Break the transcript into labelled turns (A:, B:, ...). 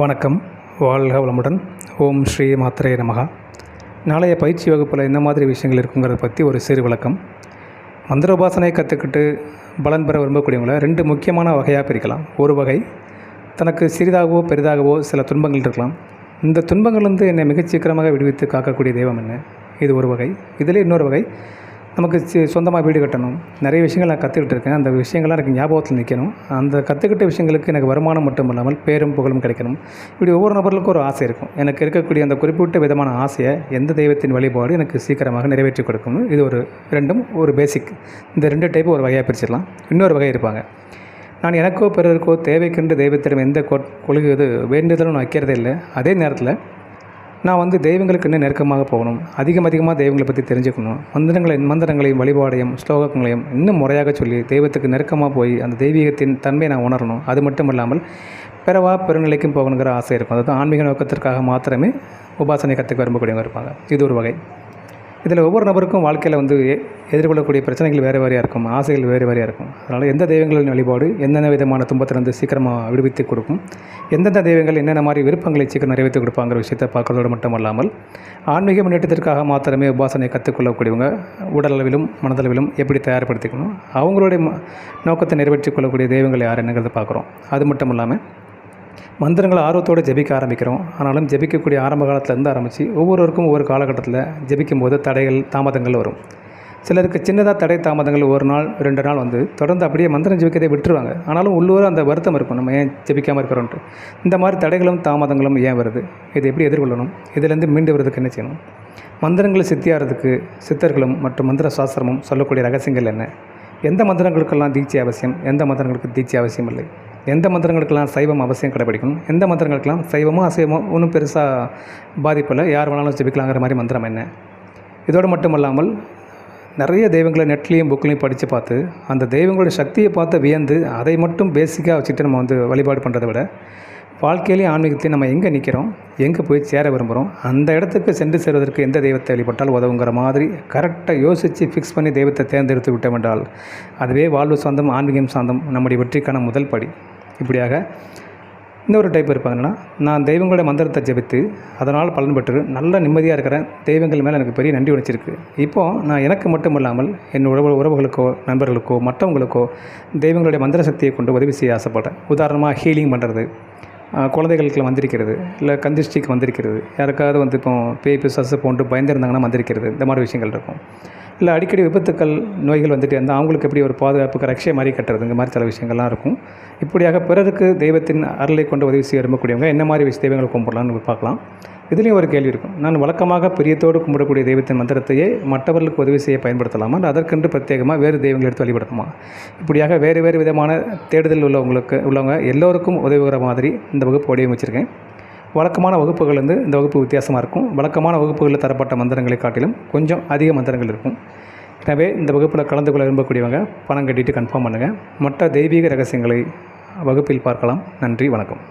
A: வணக்கம். வாழ்க வளமுடன். ஓம் ஸ்ரீ மாத்திரை நமகா. நாளைய பயிற்சி வகுப்பில் என்ன மாதிரி விஷயங்கள் இருக்குங்கிறத பற்றி ஒரு சிறு விளக்கம். மந்திர கற்றுக்கிட்டு பலன் பெற விரும்பக்கூடியவங்கள ரெண்டு முக்கியமான வகையாக பிரிக்கலாம். ஒரு வகை தனக்கு சிறிதாகவோ பெரிதாகவோ சில துன்பங்கள் இருக்கலாம். இந்த துன்பங்கள்லேருந்து என்னை மிகச் சீக்கிரமாக விடுவித்து காக்கக்கூடிய தெய்வம் என்ன? இது ஒரு வகை. இதில் இன்னொரு வகை நமக்கு சொந்தமாக வீடு கட்டணும். நிறைய விஷயங்கள் நான் கற்றுக்கிட்டு இருக்கேன் அந்த விஷயங்கள்லாம் எனக்கு ஞாபகத்தில் நிற்கணும் அந்த கற்றுக்கிட்ட விஷயங்களுக்கு எனக்கு வருமானம் மட்டும் இல்லாமல் பேரும் புகழும் கிடைக்கணும். இப்படி ஒவ்வொரு நபர்களுக்கும் ஒரு ஆசை இருக்கும். எனக்கு இருக்கக்கூடிய அந்த குறிப்பிட்ட விதமான ஆசையை எந்த தெய்வத்தின் வழிபாடு எனக்கு சீக்கிரமாக நிறைவேற்றி கொடுக்கணும் இது ஒரு ரெண்டும் ஒரு பேசிக் இந்த ரெண்டு டைப்பு ஒரு வகையாக பிரிச்சிடலாம். இன்னொரு வகை இருப்பாங்க. நான் எனக்கோ பிறருக்கோ தேவைக்கென்று தெய்வத்திடம் எந்த கொ கொள்கை இது வேண்டுதலும் நான் வைக்கிறதே இல்லை. அதே நேரத்தில் நான் வந்து தெய்வங்களுக்கு இன்னும் நெருக்கமாக போகணும். அதிகம் அதிகமாக தெய்வங்களை பற்றி தெரிஞ்சுக்கணும். மந்திரங்களை மந்திரங்களையும் வழிபாடையும் ஸ்லோகங்களையும் இன்னும் முறையாக சொல்லி தெய்வத்துக்கு நெருக்கமாக போய் அந்த தெய்வீகத்தின் தன்மையை நான் உணரணும். அது மட்டும் இல்லாமல் பிறவா பெருநிலைக்கும் போகணுங்கிற ஆசை இருக்கும். அதாவது ஆன்மீக நோக்கத்திற்காக மாத்திரமே உபாசனை கற்றுக்க விரும்பக்கூடியவங்க இருப்பாங்க. இது ஒரு வகை. இதில் ஒவ்வொரு நபருக்கும் வாழ்க்கையில் வந்து எதிர்கொள்ளக்கூடிய பிரச்சனைகள் வேறு வேறையாக இருக்கும் ஆசைகள் வேறு வேறையாக இருக்கும். அதனால் எந்த தெய்வங்களின் வழிபாடு எந்தெந்த விதமான துன்பத்திலிருந்து சீக்கிரமாக விடுவித்து கொடுக்கும் எந்தெந்த தெய்வங்கள் என்னென்ன மாதிரி விருப்பங்களை சீக்கிரம் நிறைவேற்றி கொடுப்பாங்கிற விஷயத்தை பார்க்கறதோடு மட்டும் அல்லாமல் ஆன்மீக முன்னேற்றத்திற்காக மாத்திரமே உபாசனை கற்றுக்கொள்ளக்கூடியவங்க உடலளவிலும் மனதளவிலும் எப்படி தயார்படுத்திக்கணும் அவங்களுடைய ம- நோக்கத்தை நிறைவேற்றிக் கொள்ளக்கூடிய தெய்வங்கள் யார் என்னங்கிறத பார்க்குறோம். அது மட்டும் இல்லாமல் மந்திரங்களை ஆர்வத்தோடு ஜெபிக்க ஆரம்பிக்கிறோம். ஆனாலும் ஜெபிக்கக்கூடிய ஆரம்ப காலத்துலேருந்து ஆரம்பித்து ஒவ்வொருவருக்கும் ஒவ்வொரு காலகட்டத்தில் ஜெபிக்கும் போது தடைகள் தாமதங்கள் வரும். சிலருக்கு சின்னதாக தடை தாமதங்கள் ஒரு நாள் ரெண்டு நாள் வந்து தொடர்ந்து அப்படியே மந்திரம் ஜெபிக்கதை விட்டுருவாங்க. ஆனாலும் உள்ளூர அந்த வருத்தம் இருக்கும். நம்ம ஏன் ஜெபிக்காமல் இருக்கிறோன்ட்டு இந்த மாதிரி தடைகளும் தாமதங்களும் ஏன் வருது? இதை எப்படி எதிர்கொள்ளணும்? இதிலேருந்து மீண்டு வர்றதுக்கு என்ன செய்யணும்? மந்திரங்கள் சித்தியாகிறதுக்கு சித்தர்களும் மற்றும் மந்திர சாஸ்திரமும் சொல்லக்கூடிய ரகசியங்கள் என்ன? எந்த மந்திரங்களுக்கெல்லாம் தீட்சை அவசியம்? எந்த மந்திரங்களுக்கு தீட்சை அவசியம் இல்லை? எந்த மந்திரங்களுக்கெல்லாம் சைவம் அவசியம் கடைபிடிக்கணும்? எந்த மந்திரங்களுக்கெல்லாம் சைவமோ அசைவமோ ஒன்றும் பெருசாக பாதிப்பில்லை? யார் வேணாலும் ஜெபிக்கலாங்கிற மாதிரி மந்திரம் என்ன? இதோடு மட்டும் இல்லாமல் நிறைய தெய்வங்களை நெட்லேயும் புக்லேயும் படித்து பார்த்து அந்த தெய்வங்களோட சக்தியை பார்த்து வியந்து அதை மட்டும் பேசிக்காக வச்சுட்டு நம்ம வந்து வழிபாடு பண்ணுறதை விட வாழ்க்கையிலேயும் ஆன்மீகத்தையும் நம்ம எங்கே நிற்கிறோம்? எங்கே போய் சேர விரும்புகிறோம்? அந்த இடத்துக்கு சென்று சேர்வதற்கு எந்த தெய்வத்தை வழிபட்டால் உதவுங்கிற மாதிரி கரெக்டாக யோசித்து ஃபிக்ஸ் பண்ணி தெய்வத்தை தேர்ந்தெடுத்து விட்டோம் என்றால் அதுவே வாழ்வு சார்ந்தம் ஆன்மீகம் சார்ந்தம் நம்முடைய வெற்றிக்கான முதல் படி. இப்படியாக இன்னொரு டைப் இருப்பாங்கன்னா நான் தெய்வங்களுடைய மந்திரத்தை ஜெபித்து அதனால் பலன் பெற்று நல்ல நிம்மதியாக இருக்கிறேன் தெய்வங்கள் மேலே எனக்கு பெரிய நன்றி உணர்ச்சிருக்கு இப்போது நான் எனக்கு மட்டும் இல்லாமல் என் உறவு உறவுகளுக்கோ நண்பர்களுக்கோ மற்றவங்களுக்கோ தெய்வங்களுடைய மந்திர சக்தியை கொண்டு உதவி செய்ய ஆசைப்பட்டேன். உதாரணமாக ஹீலிங் பண்ணுறது குழந்தைகளுக்கு வந்திருக்கிறது இல்லை கந்திஷ்டிக்கு வந்திருக்கிறது யாருக்காவது வந்து இப்போ பேய் பிசாசு போன்று பயந்துருந்தாங்கன்னா வந்திருக்கிறது இந்த மாதிரி விஷயங்கள் இருக்கும். இல்லை அடிக்கடி விபத்துக்கள் நோய்கள் வந்துட்டு இருந்தால் அவங்களுக்கு எப்படி ஒரு பாதுகாப்புக்கு ரக்ஷை மாதிரி கட்டுறது இந்த மாதிரி சில விஷயங்கள்லாம் இருக்கும். இப்படியாக பிறருக்கு தெய்வத்தின் அருளை கொண்டு உதவி செய்ய விரும்பக்கூடியவங்க என்ன மாதிரி விஷய தெய்வங்களை கும்பிடலாம்னு பார்க்கலாம். இதுலேயும் ஒரு கேள்வி இருக்கும். நான் வழக்கமாக பிரியத்தோடு கும்பிடக்கூடிய தெய்வத்தின் மந்திரத்தையே மற்றவர்களுக்கு உதவி செய்ய பயன்படுத்தலாமா? இல்லை அதற்கென்று பிரத்யேகமாக வேறு தெய்வங்களை எடுத்து வழிபடுத்தணுமா இப்படியாக வேறு வேறு விதமான தேடுதல் உள்ளவங்களுக்கு உள்ளவங்க எல்லோருக்கும் உதவுகிற மாதிரி இந்த வகுப்பு வடிவமைச்சிருக்கேன். வழக்கமான வகுப்புகள் வந்து இந்த வகுப்பு வித்தியாசமாக இருக்கும். வழக்கமான வகுப்புகளில் தரப்பட்ட மந்திரங்களை காட்டிலும் கொஞ்சம் அதிக மந்திரங்கள் இருக்கும். எனவே இந்த வகுப்பில் கலந்து கொள்ள விரும்பக்கூடியவங்க பணம் கட்டிட்டு கன்ஃபார்ம் பண்ணுங்கள் மற்ற தெய்வீக ரகசியங்களை வகுப்பில் பார்க்கலாம். நன்றி வணக்கம்.